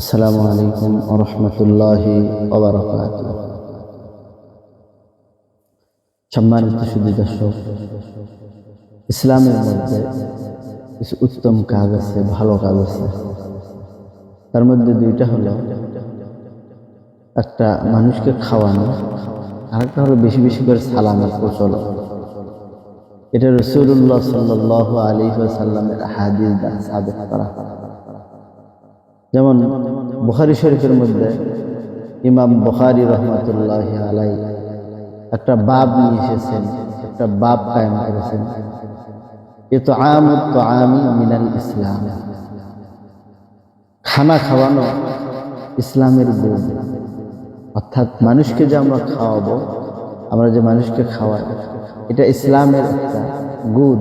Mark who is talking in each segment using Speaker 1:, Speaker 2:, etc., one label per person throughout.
Speaker 1: আসসালামু আলাইকুম রহমতুল্লাহ সম্মানিত শুধু দর্শক, ইসলামের মধ্যে কিছু উত্তম কাজ আছে, ভালো কাজ আছে। তার মধ্যে দুইটা হলো, একটা মানুষকে খাওয়ানো, আরেকটা হলো বেশি বেশি করে সালামের প্রচলন। এটা রসুল্লাহ সাল্লাহ আলী সাল্লামের হাদিস দ্বারা সাবেক করা যেমন বুখারি শরীফের মধ্যে ইমাম বুখারি রহমতুল্লাহ আলাই একটা বাব নিয়ে এসেছেন, একটা বাপ কায়েম করেছেন। এ তো আমত তো আমি মিনাল ইসলাম। খানা খাওয়ানো ইসলামের গুণ অর্থাৎ মানুষকে যে আমরা খাওয়াবো, আমরা যে মানুষকে খাওয়াই, এটা ইসলামের একটা গুণ।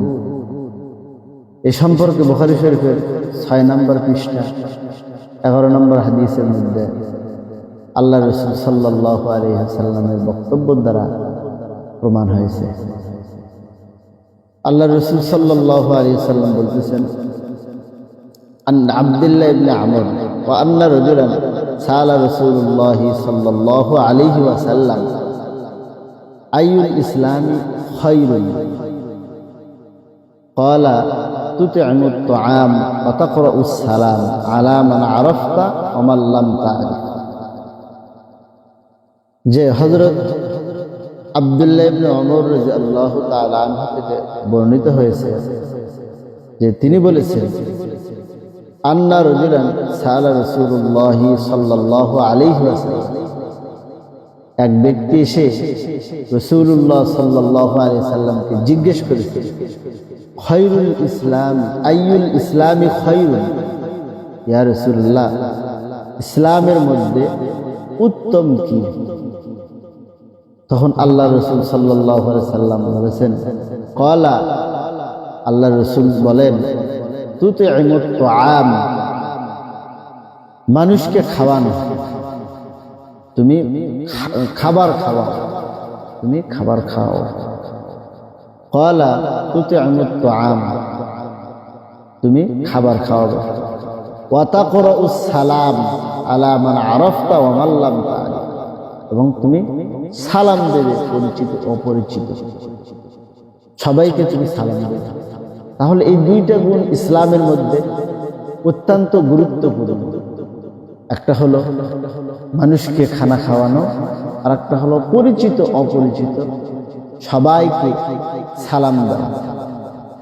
Speaker 1: এ সম্পর্কে বুখারি শরীফের ছয় নম্বর পৃষ্ঠা এগারো নম্বর হাদিসের মধ্যে আল্লাহ রসুল সাল্লাহ আলহিহাসাল্লামের বক্তব্য দ্বারা প্রমাণ হয়েছে আল্লাহ রসুল সাল্লাহ আলী সাল্লাম বলতেছেন আবদুল্লাহ ইবনে আমর ও আন্না রজুলান সালা রসুল্লাহ সাল্লাহ আলিহি ওয়াসাল্লাম আইউল ইসলামী খৈরুল قال تطعم الطعام وتقرأ السلام على من عرفت ومن لم تعرف যে হজরত আবদুল্লাহ ইবনে ওমর রাদিয়াল্লাহু তাআলা আনহু থেকে বর্ণিত হয়েছে যে তিনি বলেছেন আন্না রজুলান সালা রাসূলুল্লাহ সাল্লাল্লাহু আলাইহি ওয়াসাল্লাম এক ব্যক্তি এসে রসুল্লাহ সাল্লাহ আলি সাল্লামকে জিজ্ঞেস করেছে খৈরুল ইসলাম আইউল ইসলামী খৈরুল ইয়া রসুল্লাহ, ইসলামের মধ্যে উত্তম কি? তখন আল্লাহ রসুল সাল্লাহ সাল্লাম বলেছেন কলা আল্লাহ রসুল বলেন তুতে আম মানুষকে খাওয়ানো। তুমি খাবার খাওয়া। তুমি খাবার খাও। কলা তুতে আমুত্ত আম তুমি খাবার খাওয়াবে ওয়াতা করো সালাম আলা মান আরফতা ওমাল্লাম এবং তুমি সালাম দেবে পরিচিত অপরিচিত। সবাইকে তুমি সালাম দেবে। তাহলে এই দুইটা গুণ ইসলামের মধ্যে অত্যন্ত গুরুত্বপূর্ণ। একটা হলো মানুষকে খানা খাওয়ানো আর একটা হলো পরিচিত, অপরিচিত, সবাইকে সালাম দেওয়া।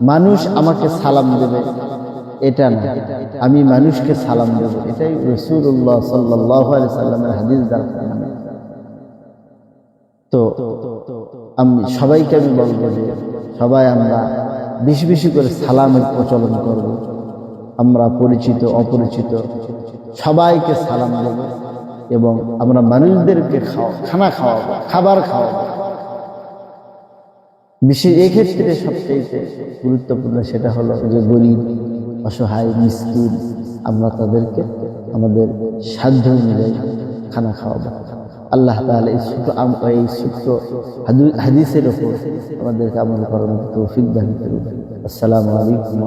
Speaker 1: মানুষ আমাকে সালাম দেবে, এটা না। আমি মানুষকে সালাম দেব, এটাই রসুল্লাহ সাল্লাহ সাল্লামের হাদিস দ্বারা তো, আমি, সবাইকে আমি বলব যে, সবাই আমরা বেশি বেশি করে সালামের প্রচলন করব। আমরা পরিচিত, অপরিচিত সবাইকে সালাম দেব এবং আমরা মানুষদেরকে খাওয়া, খানা খাওয়াবো, খাবার খাওয়াবো। বিশেষ এক্ষেত্রে সবচেয়ে গুরুত্বপূর্ণ সেটা হলো যে গরিব, অসহায়, মিসকিন, আমরা তাদেরকে আমাদের সাধ্য অনুযায়ী খানা খাওয়াবো। আল্লাহ তাহলে এই ছোট এই ছোট্ট হাদিসের ওপর আমাদেরকে আমল করানোর তৌফিক দান করুন। আসসালামু আলাইকুম